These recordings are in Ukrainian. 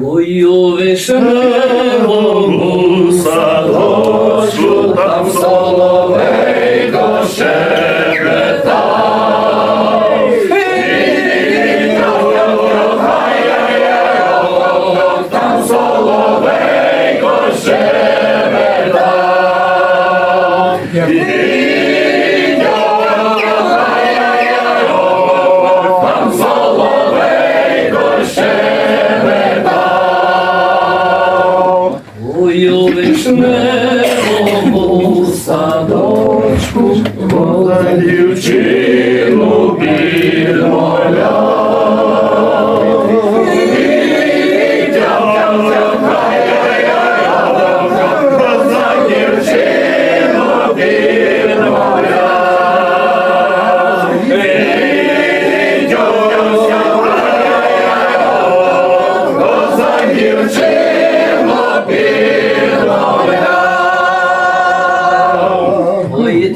Ой, у вишневому садочку там соловейко щебетав. Там соловейко щебетав. Садочку Кола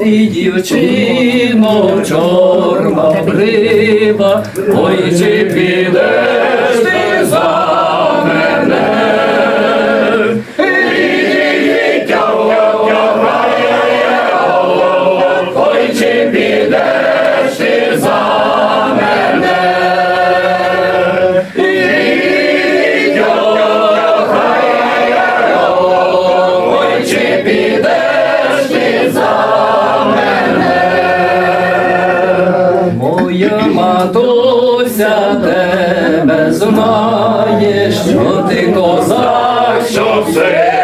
і дівчино чорна брива, ой, чи підеш ти? я, матуся, тебе знає, що ти козак, що все.